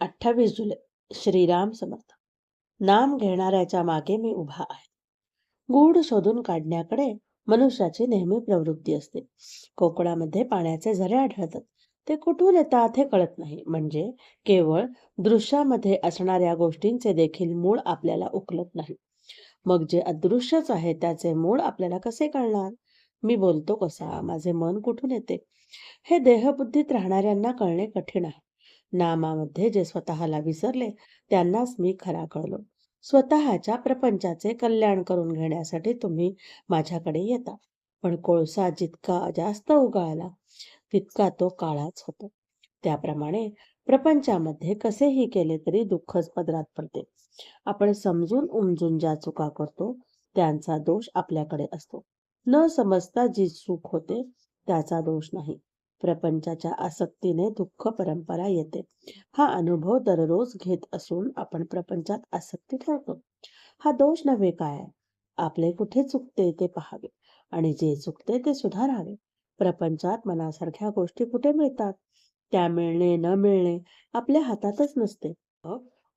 अठ्ठावीस जुलै श्रीराम समर्थ. नाम घेणाऱ्याच्या मागे मी उभा आहे. गूढ शोधून काढण्याकडे मनुष्याची नेहमी प्रवृत्ती असते. कोकणामध्ये पाण्याचे झरे आढळतात. ते कुठून येतात हे कळत नाही. म्हणजे केवळ दृश्यामध्ये असणाऱ्या गोष्टींचे देखील मूळ आपल्याला उकलत नाही. मग जे अदृश्यच आहे त्याचे मूळ आपल्याला कसे कळणार? मी बोलतो कसा? माझे मन कुठून येते? हे देहबुद्धीत राहणाऱ्यांना कळणे कठीण आहे. नामामध्ये जे स्वतःला विसरले त्यांनाच मी खरा कळलो. स्वतःच्या प्रपंचाचे कल्याण करून घेण्यासाठी तुम्ही माझ्याकडे येता. पण कोळसा जितका जास्त उगाळला तितका तो काळाच होतो. त्याप्रमाणे प्रपंचामध्ये कसेही केले तरी दुःखच पदरात पडते. आपण समजून उमजून ज्या चुका करतो त्यांचा दोष आपल्याकडे असतो. न समजता जी चूक होते त्याचा दोष नाही. प्रपंचाच्या आसक्तीने दुःख परंपरा येते. हा अनुभव दररोज घेत असून आपण प्रपंचात आसक्ती ठेवतो. हा दोष नव्हे काय? आपले कुठे चुकते ते पहावे आणि जे चुकते ते सुधारावे. प्रपंचात मनासारख्या गोष्टी कुठे मिळतात? त्या मिळणे न मिळणे आपल्या हातातच नसते.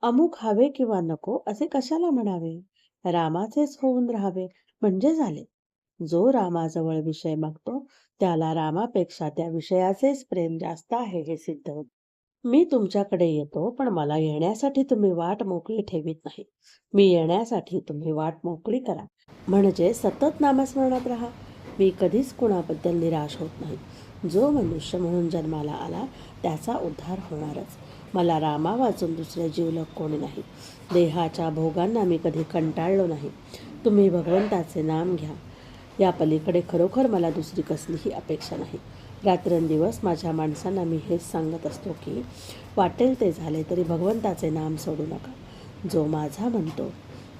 अमुक हवे किंवा नको असे कशाला म्हणावे? रामाचेच होऊन राहावे म्हणजे झाले. जो रामाजवळ विषय मागतो त्याला रामापेक्षा त्या विषयाचेच प्रेम जास्त आहे हे सिद्ध होते. मी तुमच्याकडे येतो पण मला येण्यासाठी तुम्ही वाट मोकळी ठेवीत नाही. मी येण्यासाठी तुम्ही वाट मोकळी करा. म्हणजे सतत नामस्मरणात राहा. मी कधीच कुणाबद्दल निराश होत नाही. जो मनुष्य म्हणून जन्माला आला त्याचा उद्धार होणारच. मला रामा वाचून दुसरे जीवलक कोणी नाही. देहाच्या भोगांना मी कधी कंटाळलो नाही. तुम्ही भगवंताचे नाम घ्या. या पलीकडे खरोखर मला दुसरी कसलीही अपेक्षा नाही. रात्रंदिवस माझ्या माणसांना मी हेच सांगत असतो की वाटेल ते झाले तरी भगवंताचे नाम सोडू नका. जो माझा म्हणतो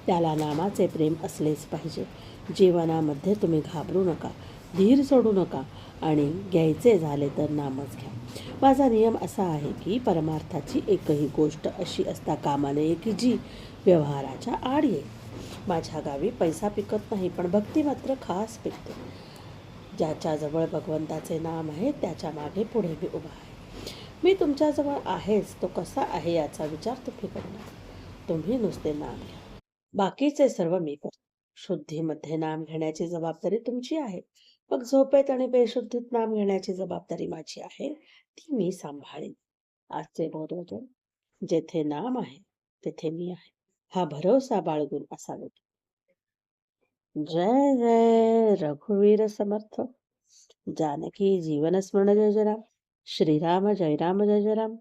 त्याला नामाचे प्रेम असलेच पाहिजे. जीवनामध्ये तुम्ही घाबरू नका धीर सोडू नका आणि घ्यायचे झाले तर नामच घ्या. माझा नियम असा आहे की परमार्थाची एकही गोष्ट अशी असता कामा नये की जी व्यवहाराच्या आड येईल. माझ्या गावी पैसा पिकत नाही पण भक्ती मात्र खास पिकते. ज्याच्याजवळ भगवंताचे नाम आहे त्याच्यामागे पुढे मी उभा आहे. मी तुमच्याजवळ आहेच तो कसा आहे याचा विचार तुम्ही करणार. तुम्ही नुसते नाम घ्या. बाकीचे सर्व मी करतो. शुद्धीमध्ये नाम घेण्याची जबाबदारी तुमची आहे. मग झोपेत आणि बेशुद्धीत नाम घेण्याची जबाबदारी माझी आहे ती मी सांभाळेन. आजचे बोधवचन जेथे नाम आहे तेथे मी आहे. हा भरोसा बाळगून असावे जय जय रघुवीर समर्थ. जानकी जीवन स्मरण जय जय राम श्रीराम जय राम जय जय राम.